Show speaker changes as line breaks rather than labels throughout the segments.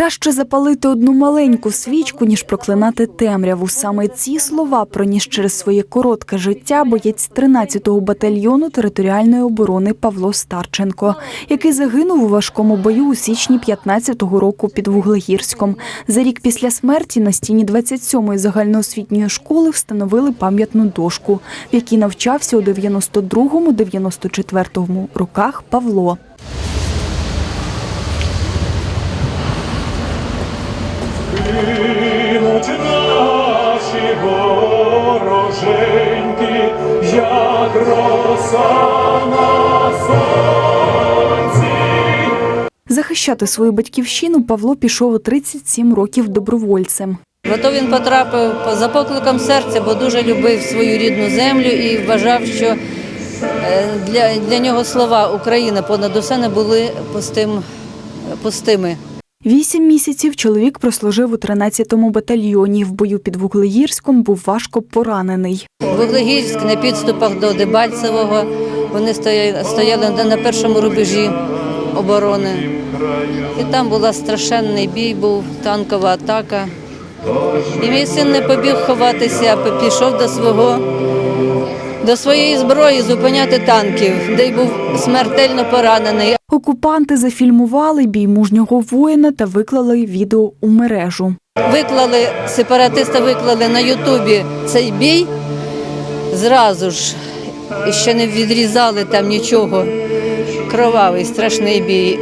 Краще запалити одну маленьку свічку, ніж проклинати темряву. Саме ці слова проніс через своє коротке життя боєць 13-го батальйону територіальної оборони Павло Старченко, який загинув у важкому бою у січні 15-го року під Вуглегірськом. За рік після смерті на стіні 27-ї загальноосвітньої школи встановили пам'ятну дошку, в якій навчався у 92-94 роках Павло. Захищати свою батьківщину Павло пішов у 37 років добровольцем.
В АТО він потрапив по- за покликом серця, бо дуже любив свою рідну землю і вважав, що е, для, для нього слова Україна понад усе не були пустим, пустими.
Вісім місяців чоловік прослужив у 13-му батальйоні. В бою під Вуглеїрськом був важко поранений.
Вуглегірськ на підступах до Дебальцевого. Вони стояли, на- першому рубежі оборони. І там була страшенний бій, був танкова атака. І мій син не побіг ховатися, а пішов до свого. До своєї зброї зупиняти танків, де й був смертельно поранений.
Окупанти зафільмували бій мужнього воїна та виклали відео у мережу.
Виклали, сепаратисти виклали на Ютубі цей бій зразу ж. І ще не відрізали там нічого. Кровавий, страшний бій,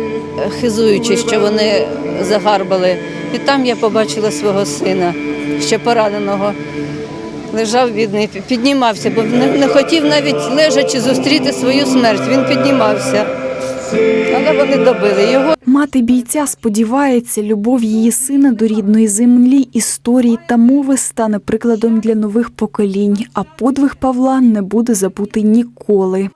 хизуючи, що вони загарбали. І там я побачила свого сина, ще пораненого. Лежав бідний, піднімався, бо не, хотів навіть лежачи зустріти свою смерть. Він піднімався. Але вони добили його.
Мати бійця сподівається, любов її сина до рідної землі, історії та мови стане прикладом для нових поколінь, а подвиг Павла не буде забути ніколи.